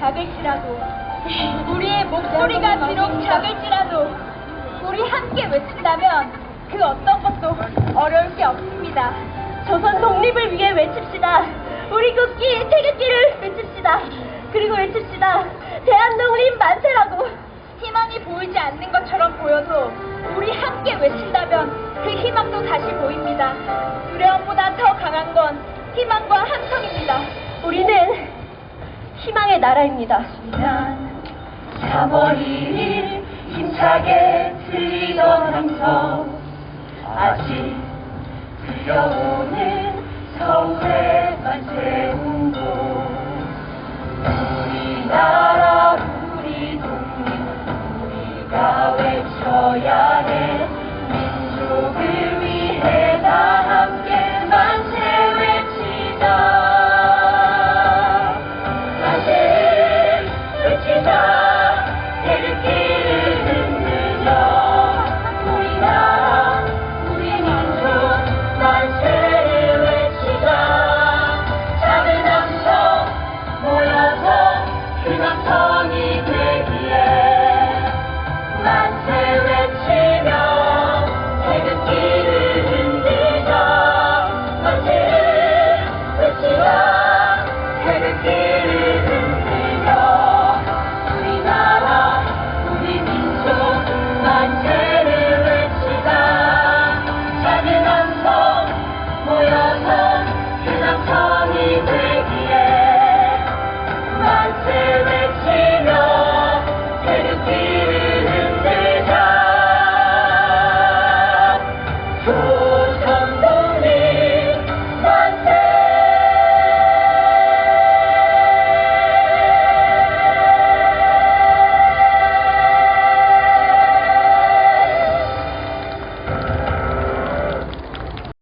작을지라도 우리의 목소리가 비록 작을지라도 우리 함께 외친다면 그 어떤 것도 어려울 게 없습니다. 조선 독립을 위해 외칩시다. 우리 국기 태극기를 외칩시다. 그리고 외칩시다. 대한독립 만세라고. 희망이 보이지 않는 것처럼 보여도 우리 함께 외친다면 그 희망도 다시 보입니다. 두려움보다 더 강한 건 희망의 나라입니다. 3월 1일 힘차게 들리던 함성 아직 들려오는 서울의 만세 na koniec.